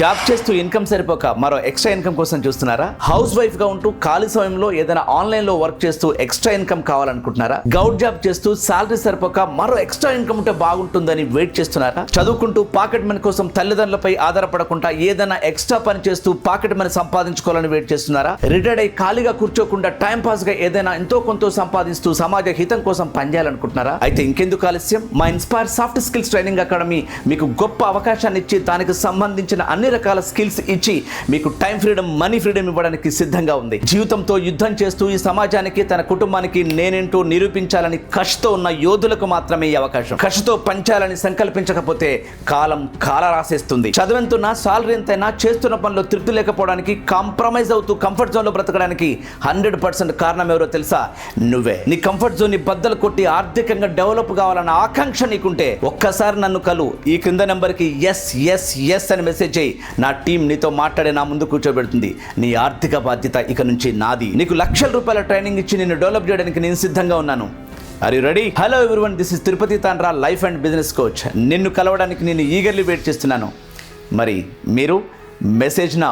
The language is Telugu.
జాబ్ చేస్తూ ఇన్కమ్ సరిపోక మరో ఎక్స్ట్రా ఇన్కమ్ కోసం చూస్తున్నారా? హౌస్ వైఫ్గా ఉంటూ ఖాళీ సమయంలో ఏదైనా ఆన్లైన్లో వర్క్ చేస్తూ ఎక్స్ట్రా ఇన్కమ్ కావాలనుకుంటున్నారా? గౌడ్ జాబ్ చేస్తూ సాలరీ సరిపోక మరో ఎక్స్ట్రా ఇన్కమ్ ఉంటే బాగుంటుందని వెయిట్ చేస్తున్నారా? చదువుకుంటూ పాకెట్ మనీ కోసం తల్లిదండ్రులపై ఆధారపడకుండా ఏదైనా ఎక్స్ట్రా పని చేస్తూ పాకెట్ మనీ సంపాదించుకోవాలని వెయిట్ చేస్తున్నారా? రిటైర్డ్ అయి ఖాళీగా కూర్చోకుండా టైం పాస్గా ఏదైనా ఎంతో కొంత సంపాదిస్తూ సమాజ హితం కోసం పనిచేయాలనుకుంటున్నారా? అయితే ఇంకెందుకు ఆలస్యం? మా inspire soft skills training academy మీకు గొప్ప అవకాశాన్ని ఇచ్చి దానికి సంబంధించిన అన్ని రకాల స్కిల్స్ ఇచ్చి మీకు టైం ఫ్రీడమ్ మనీ ఫ్రీడమ్ ఇవ్వడానికి సిద్ధంగా ఉంది. జీవితంతో యుద్ధం చేస్తూ ఈ సమాజానికి తన కుటుంబానికి నేనేంటో నిరూపించాలని కష్తో ఉన్న యోధులకు మాత్రమే ఈ అవకాశం. కష్తో పంచాలని సంకల్పించకపోతే కాలం కాల రాసేస్తుంది చదువెంతున్నా సాలరీ ఎంతైనా చేస్తున్న పనిలో తృప్తి లేకపోవడానికి కాంప్రమైజ్ అవుతూ కంఫర్ట్ జోన్లో బ్రతకడానికి హండ్రెడ్ పర్సెంట్ కారణం ఎవరో తెలుసా? నువ్వే. నీ కంఫర్ట్ జోన్ని బద్దలు కొట్టి ఆర్థికంగా డెవలప్ కావాలన్న ఆకాంక్ష నీకుంటే ఒక్కసారి నన్ను కలు. ఈ క్రింద నెంబర్కి ఎస్ ఎస్ ఎస్ అని మెసేజ్ చేయి. నా టీం నీతో మాట్లాడే నా ముందు కూర్చోబెడుతుంది. నీ ఆర్థిక బాధ్యత ఇక నుంచి నాది. నీకు లక్షల రూపాయల ట్రైనింగ్ ఇచ్చి నిన్ను డెవలప్ చేయడానికి నేను సిద్ధంగా ఉన్నాను. Are you ready hello everyone this is Tirupati Tandra life and business coach నిన్ను కలవడానికి నేను ఈగర్లీ వెయిట్ చేస్తున్నాను. మరి మీరు మెసేజ్ నా